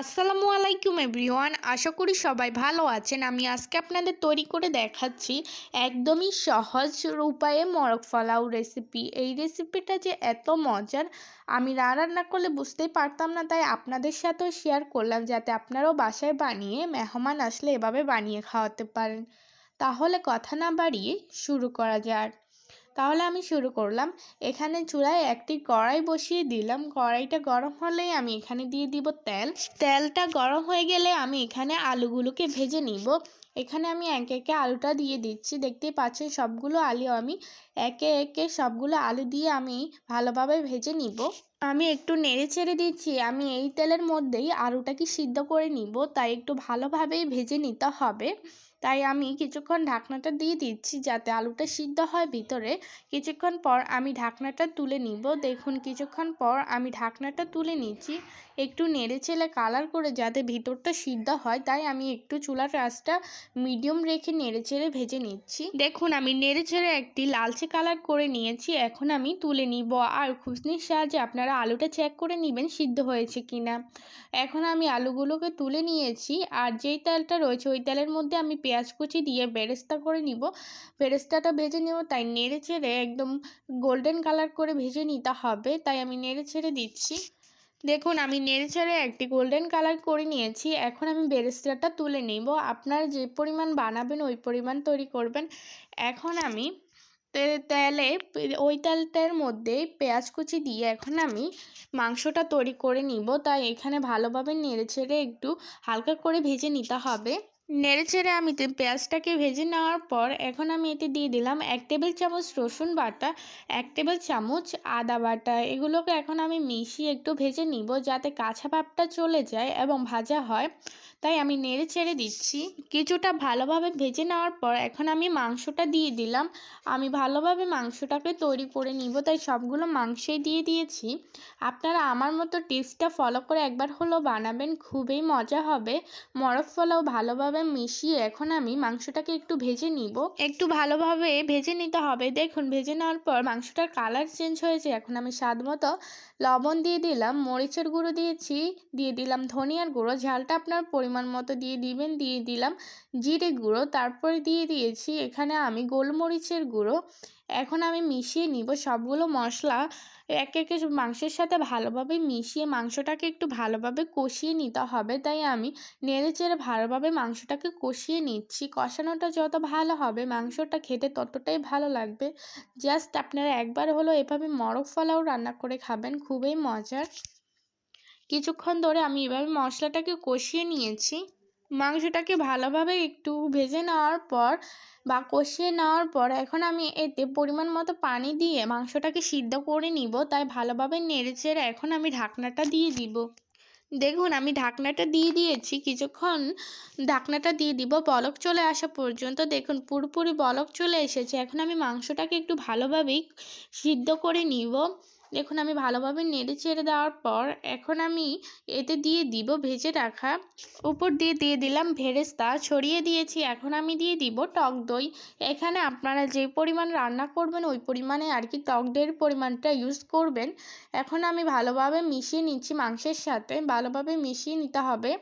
আসসালামু আলাইকুম এভরিওয়ান, আশা করি সবাই ভালো আছেন। আমি আজকে আপনাদের তৈরি করে দেখাচ্ছি একদমই সহজ উপায়ে মরক ফলাও রেসিপি এই রেসিপিটা যে এত মজার, আমি না রান্না করলে বুঝতেই পারতাম না, তাই আপনাদের সাথেও শেয়ার করলাম যাতে আপনারাও বাসায় বানিয়ে মেহমান আসলে এভাবে বানিয়ে খাওয়াতে পারেন। তাহলে কথা না বাড়িয়ে শুরু করা যাক। তাহলে আমি শুরু করলাম। এখানে চুলায় একটি কড়াই বসিয়ে দিলাম। কড়াইটা গরম হলেই আমি এখানে দিয়ে দিব তেল। তেলটা গরম হয়ে গেলে আমি এখানে আলুগুলোকে ভেজে নিব। এখানে আমি একে একে আলুটা দিয়ে দিচ্ছি। দেখতেই পাচ্ছেন সবগুলো আলু আমি একে একে সবগুলো আলু দিয়ে আমি ভালোভাবে ভেজে নিব। আমি একটু নেড়ে ছেড়ে দিচ্ছি। আমি এই তেলের মধ্যেই আলুটাকে সিদ্ধ করে নিব। তাই একটু ভালোভাবেই ভেজে নিতে হবে। তাই আমি কিছুক্ষণ ঢাকনাটা দিয়ে দিচ্ছি যাতে আলুটা সিদ্ধ হয় ভিতরে। কিছুক্ষণ পর আমি ঢাকনাটা তুলে নিব। দেখুন, কিছুক্ষণ পর আমি ঢাকনাটা তুলে নিচ্ছি। একটু নেড়ে চেলে কালার করে যাতে ভিতরটা সিদ্ধ হয়, তাই আমি একটু চুলার রাসটা মিডিয়াম রেখে নেড়ে চেড়ে ভেজে নিচ্ছি। দেখুন, আমি নেড়ে চেড়ে একটি লালচে কালার করে নিয়েছি। এখন আমি তুলে নিব। আর খুশনির সাহায্যে আপনারা আলুটা চেক করে নেবেন সিদ্ধ হয়েছে কিনা। এখন আমি আলুগুলোকে তুলে নিয়েছি। আর যেই তেলটা রয়েছে, ওই তেলের মধ্যে আমি পেঁয়াজ কুচি দিয়ে বেরেস্তা করে নিব। বেরেস্তাটা ভেজে নেব, তাই নেড়ে ছেড়ে একদম গোল্ডেন কালার করে ভেজে নিতে হবে, তাই আমি নেড়ে ছেড়ে দিচ্ছি। দেখুন, আমি নেড়ে ছেড়ে একটি গোল্ডেন কালার করে নিয়েছি, এখন আমি বেরেস্তাটা তুলে নিব। আপনারা যে পরিমাণ বানাবেন, ওই পরিমাণ তৈরি করবেন। এখন আমি তেলে, ওই তেলটার মধ্যে পেঁয়াজ কুচি দিয়ে এখন আমি মাংসটা তৈরি করে নিব, তাই এখানে ভালোভাবে নেড়ে ছেড়ে একটু হালকা করে ভেজে নিতে হবে। নেড়ে ছেড়ে আমি পেঁয়াজটাকে ভেজে নেওয়ার পর এখন আমি এতে দিয়ে দিলাম এক টেবিল চামচ রসুন বাটা, এক টেবিল চামচ আদা বাটা। এগুলোকে এখন আমি মিশিয়ে একটু ভেজে নিব যাতে কাঁচা ভাবটা চলে যায় এবং ভাজা হয়। তাই আমি নেড়ে ছেড়ে দিচ্ছি। কিছুটা ভালোভাবে ভেজে নেওয়ার পর এখন আমি মাংসটা দিয়ে দিলাম। আমি ভালোভাবে মাংসটাকে তৈরি করে নিব, তাই সবগুলো মাংসই দিয়ে দিয়েছি। আপনারা আমার মতো টিপসটা ফলো করে একবার হলো বানাবেন, খুবই মজা হবে। মরক ফলাও ভালোভাবে মিশিয়ে এখন আমি মাংসটাকে একটু ভেজে নিব। একটু ভালোভাবে ভেজে নিতে হবে। দেখুন, ভেজে নেওয়ার পর মাংসটার কালার চেঞ্জ হয়েছে। এখন আমি স্বাদ মতো লবণ দিয়ে দিলাম, মরিচের গুঁড়ো দিয়েছি, দিয়ে দিলাম ধনিয়ার গুঁড়ো। ঝালটা আপনার পরিমাণ মতো দিয়ে দিবেন, দিয়ে দিলাম জিরে গুঁড়ো। তারপরে দিয়ে দিয়েছি এখানে আমি গোলমরিচের গুঁড়ো। এখন আমি মিশিয়ে নিব সবগুলো মশলা। এক একে মাংসের সাথে ভালোভাবে মিশিয়ে মাংসটাকে একটু ভালোভাবে কষিয়ে নিতে হবে। তাই আমি নেড়ে চেড়ে ভালোভাবে মাংসটাকে কষিয়ে নিচ্ছি। কষানোটা যত ভালো হবে মাংসটা খেতে ততটাই ভালো লাগবে। জাস্ট আপনারা একবার হলো এভাবে মরক ফলাও রান্না করে খাবেন, খুবই মজার। কিছুক্ষণ ধরে আমি এভাবে মশলাটাকে কষিয়ে নিয়েছি। মাংসটাকে ভালোভাবে একটু ভেজে নেওয়ার পর বা কষিয়ে নেওয়ার পর এখন আমি এতে পরিমাণ মতো পানি দিয়ে মাংসটাকে সিদ্ধ করে নিব। তাই ভালোভাবে নেড়েচেড়ে এখন আমি ঢাকনাটা দিয়ে দিব। দেখুন, আমি ঢাকনাটা দিয়ে দিয়েছি। কিছুক্ষণ ঢাকনাটা দিয়ে দিব। বলক চলে আসা পর্যন্ত দেখুন, পুরোপুরি বলক চলে এসেছে। এখন আমি মাংসটাকে একটু ভালোভাবেই সিদ্ধ করে নিব। দেখুন, আমি ভালোভাবে নেড়ে চেড়ে দেওয়ার পর এখন আমি এতে দিয়ে দিব ভেজে রাখা উপর দিয়ে দিয়ে দিলাম ভেরেস্তা, ছড়িয়ে দিয়েছি। এখন আমি দিয়ে দিব টক দই। এখানে আপনারা যে পরিমাণ রান্না করবেন, ওই পরিমাণে আর কি টক দইয়ের পরিমাণটা ইউজ করবেন। এখন আমি ভালোভাবে মিশিয়ে নিচ্ছি মাংসের সাথে। ভালোভাবে মিশিয়ে নিতে হবে।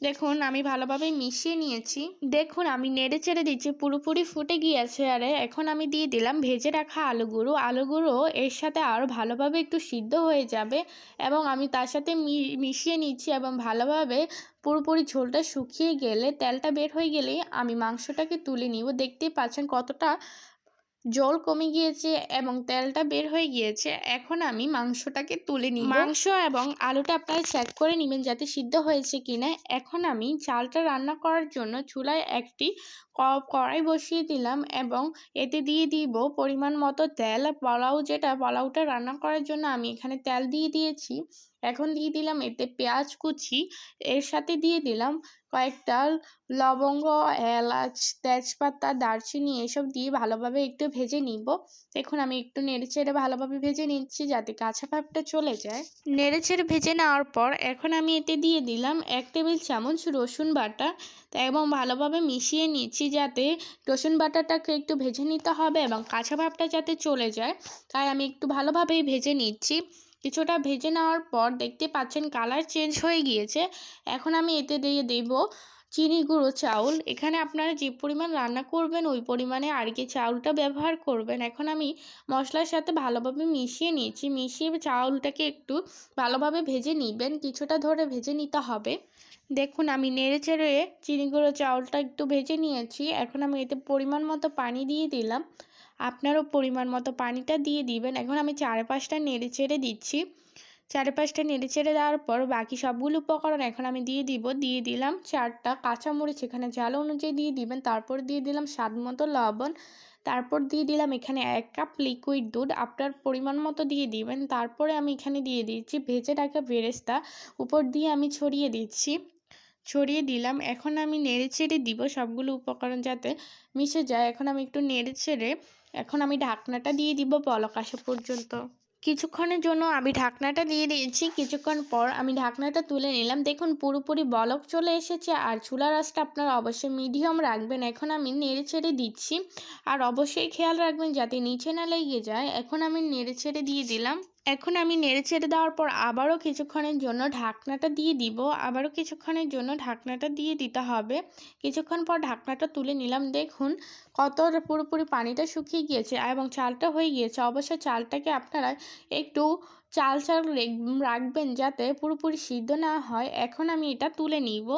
দেখুন, আমি ভালোভাবে মিশিয়ে নিয়েছি। দেখুন, আমি নেড়ে চেড়ে দিচ্ছি, পুরোপুরি ফুটে গিয়েছে। আরে এখন আমি দিয়ে দিলাম ভেজে রাখা আলুগুলো আলুগুলো এর সাথে আরও ভালোভাবে একটু সিদ্ধ হয়ে যাবে এবং আমি তার সাথে মিশিয়ে নিচ্ছি এবং ভালোভাবে পুরোপুরি ঝোলটা শুকিয়ে গেলে, তেলটা বের হয়ে গেলে আমি মাংসটাকে তুলে নিব। দেখতেই পাচ্ছেন কতটা জল কমে গিয়েছে এবং তেলটা বের হয়ে গিয়েছে, এখন আমি মাংসটাকে তুলে নিই মাংস এবং আলুটা আপনারা চেক করে নেবেন যাতে সিদ্ধ হয়েছে কিনা। এখন আমি চালটা রান্না করার জন্য চুলায় একটি কড়াই বসিয়ে দিলাম এবং এতে দিয়ে দিব পরিমাণ মতো তেল পোলাও যেটা, পোলাওটা রান্না করার জন্য আমি এখানে তেল দিয়ে দিয়েছি। এখন দিয়ে দিলাম এতে পেঁয়াজ কুচি। এর সাথে দিয়ে দিলাম কয়েকটা লবঙ্গ, এলাচ, তেজপাতা, দারচিনি এসব দিয়ে ভালোভাবে একটু ভেজে নিব। এখন আমি একটু নেড়ে চেড়ে ভালোভাবে ভেজে নিচ্ছি যাতে কাঁচা ভাবটা চলে যায়। নেড়ে চেড়ে ভেজে নেওয়ার পর এখন আমি এতে দিয়ে দিলাম এক টেবিল চামচ রসুন বাটা এবং ভালোভাবে মিশিয়ে নিচ্ছি যাতে রসুন বাটাটাকে একটু ভেজে নিতে হবে এবং কাঁচা ভাবটা যাতে চলে যায়। তাই আমি একটু ভালোভাবেই ভেজে নিচ্ছি। কিছুটা ভেজে নেওয়ার পর দেখতে পাচ্ছেন কালার চেঞ্জ হয়ে গিয়েছে। এখন আমি এতে দিয়ে দেব চিনি গুঁড়ো, চাউল। এখানে আপনারা যে পরিমাণ রান্না করবেন, ওই পরিমাণে আর কি চাউলটা ব্যবহার করবেন। এখন আমি মশলার সাথে ভালোভাবে মিশিয়ে নিয়েছি। মিশিয়ে চাউলটাকে একটু ভালোভাবে ভেজে নিবেন। কিছুটা ধরে ভেজে নিতে হবে। দেখুন, আমি নেড়ে চেড়ে চিনি গুঁড়ো, চাউলটা একটু ভেজে নিয়েছি। এখন আমি এতে পরিমাণ মতো পানি দিয়ে দিলাম। আপনারও পরিমাণ মতো পানিটা দিয়ে দিবেন। এখন আমি চার পাঁচটা নেড়ে চেড়ে দিচ্ছি। চারে পাঁচটা নেড়ে চেড়ে দেওয়ার পর বাকি সবগুলো উপকরণ এখন আমি দিয়ে দিব। দিয়ে দিলাম চারটা কাঁচামরিচ এখানে ঝাল অনুযায়ী দিয়ে দিবেন। তারপর দিয়ে দিলাম স্বাদ মতো লবণ। তারপর দিয়ে দিলাম এখানে এক কাপ লিকুইড দুধ। আপনার পরিমাণ মতো দিয়ে দিবেন। তারপরে আমি এখানে দিয়ে দিচ্ছি ভেজে রাখা বেরেস্তা। উপর দিয়ে আমি ছড়িয়ে দিচ্ছি। ছড়িয়ে দিলাম। এখন আমি নেড়ে ছেড়ে দিব সবগুলো উপকরণ যাতে মিশে যায়। এখন আমি একটু নেড়ে ছেড়ে এখন আমি ঢাকনাটা দিয়ে দিব পলক আসা পর্যন্ত। কিছুক্ষণের জন্য আমি ঢাকনাটা দিয়ে দিয়েছি। কিছুক্ষণ পর আমি ঢাকনাটা তুলে নিলাম। দেখুন, পুরোপুরি বলক চলে এসেছে আর চুলা রাসটা আপনারা অবশ্যই মিডিয়াম রাখবেন। এখন আমি নেড়ে ছেড়ে দিচ্ছি। আর অবশ্যই খেয়াল রাখবেন, যাতে নিচে না লেগে যায়। এখন আমি নেড়ে ছেড়ে দিয়ে দিলাম। এখন আমি নেড়ে ছেড়ে দেওয়ার পর আবারও কিছুক্ষণের জন্য ঢাকনাটা দিয়ে দিব। আবারও কিছুক্ষণের জন্য ঢাকনাটা দিয়ে দিতে হবে। কিছুক্ষণ পর ঢাকনাটা তুলে নিলাম। দেখুন কত পুরোপুরি পানিটা শুকিয়ে গিয়েছে এবং চালটা হয়ে গিয়েছে। অবশ্যই চালটাকে আপনারা একটু চাল চাল রাখবেন যাতে পুরোপুরি সিদ্ধ না হয়। এখন আমি এটা তুলে নিব।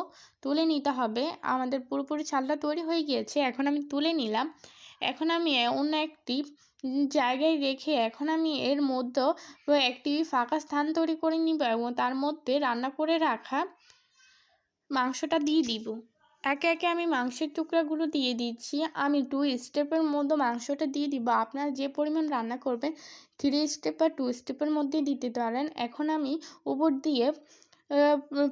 তুলে নিতে হবে। আমাদের পুরোপুরি চালটা তৈরি হয়ে গিয়েছে। এখন আমি তুলে নিলাম। এখন আমি অন্য একটি জায়গায় রেখে এখন আমি এর মধ্যে একটি ফাঁকা স্থান তৈরি করে নিব এবং তার মধ্যে রান্না করে রাখা মাংসটা দিয়ে দিব। একে একে আমি মাংসের টুকরাগুলো দিয়ে দিচ্ছি। আমি টু স্টেপের মধ্যে মাংসটা দিয়ে দিব। আপনারা যে পরিমাণ রান্না করবেন থ্রি স্টেপ বা টু স্টেপের মধ্যে দিতে পারেন। এখন আমি উপর দিয়ে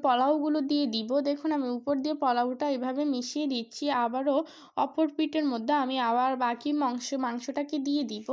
পোলাওগুলো দিয়ে দিব। দেখুন, আমি উপর দিয়ে পোলাওটা এভাবে মিশিয়ে দিচ্ছি। আবারও অপর পিঠের মধ্যে আমি আবার বাকি মাংস, মাংসটাকে দিয়ে দিব।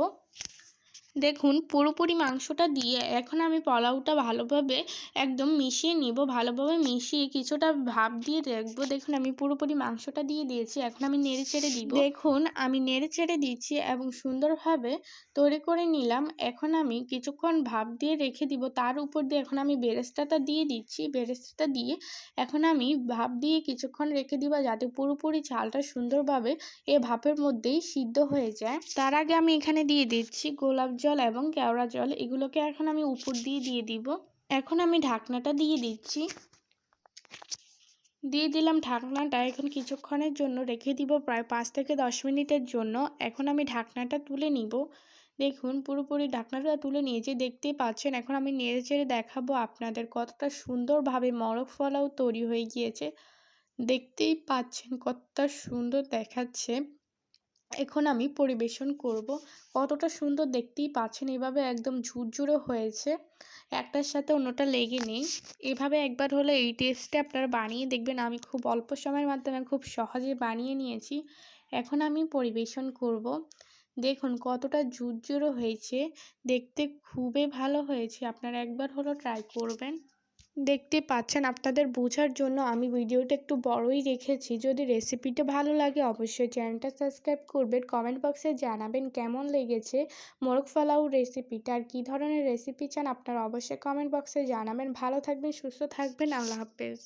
দেখুন, পুরোপুরি মাংসটা দিয়ে এখন আমি পোলাওটা ভালোভাবে একদম মিশিয়ে নিব, ভালোভাবে মিশিয়ে কিছুটা ভাপ দিয়ে রাখব দেখুন, আমি পুরোপুরি মাংসটা দিয়ে দিয়েছি, এখন আমি নেড়ে চেড়ে দিব। দেখুন, আমি নেড়ে চেড়ে দিচ্ছি এবং সুন্দরভাবে তৈরি করে নিলাম। এখন আমি কিছুক্ষণ ভাপ দিয়ে রেখে দিব, তার উপর দিয়ে এখন আমি বেরেস্তাটা দিয়ে দিচ্ছি। বেরেস্তাটা দিয়ে এখন আমি ভাপ দিয়ে কিছুক্ষণ রেখে দিব যাতে পুরোপুরি চালটা সুন্দরভাবে এ ভাপের মধ্যেই সিদ্ধ হয়ে যায়। তার আগে আমি এখানে দিয়ে দিচ্ছি গোলাপ জল এবং কেওড়া জল, এগুলোকে এখন আমি উপর দিয়ে দিয়ে দিব। এখন আমি ঢাকনাটা দিয়ে দিচ্ছি। দিয়ে দিলাম ঢাকনাটা এখন কিছুক্ষণের জন্য রেখে দিব, প্রায় পাঁচ থেকে দশ মিনিটের জন্য। এখন আমি ঢাকনাটা তুলে নিব। দেখুন, পুরোপুরি ঢাকনাটা তুলে নিয়েছি, দেখতেই পাচ্ছেন। এখন আমি নেড়ে চেড়ে দেখাবো আপনাদের কতটা সুন্দরভাবে মরক ফলাও তৈরি হয়ে গিয়েছে। দেখতেই পাচ্ছেন কতটা সুন্দর দেখাচ্ছে। এখন আমি পরিবেশন করব। কতটা সুন্দর দেখতেই পাচ্ছেন, এভাবে একদম ঝুরঝুরে হয়েছে। একটার সাথে অন্যটা লেগে নেই। এভাবে একবার হলে এই টেস্টটা আপনারা বানিয়ে দেখবেন। আমি খুব অল্প সময়ের মাধ্যমে খুব সহজে বানিয়ে নিয়েছি। এখন আমি পরিবেশন করব। দেখুন কতটা ঝুরঝুরে হয়েছে। দেখতে খুবই ভালো হয়েছে। আপনারা একবার হলো ট্রাই করবেন। দেখতে পাচ্ছেন, আপনাদের বোঝার জন্য আমি ভিডিওটা একটু বড়ই রেখেছি। যদি রেসিপিটা ভালো লাগে, অবশ্যই চ্যানেলটা সাবস্ক্রাইব করবেন। কমেন্ট বক্সে জানাবেন কেমন লেগেছে মোরগ ফালাউ রেসিপিটা আর কী ধরনের রেসিপি চান, আপনারা অবশ্যই কমেন্ট বক্সে জানাবেন। ভালো থাকবেন, সুস্থ থাকবেন, আল্লাহ হাফেজ।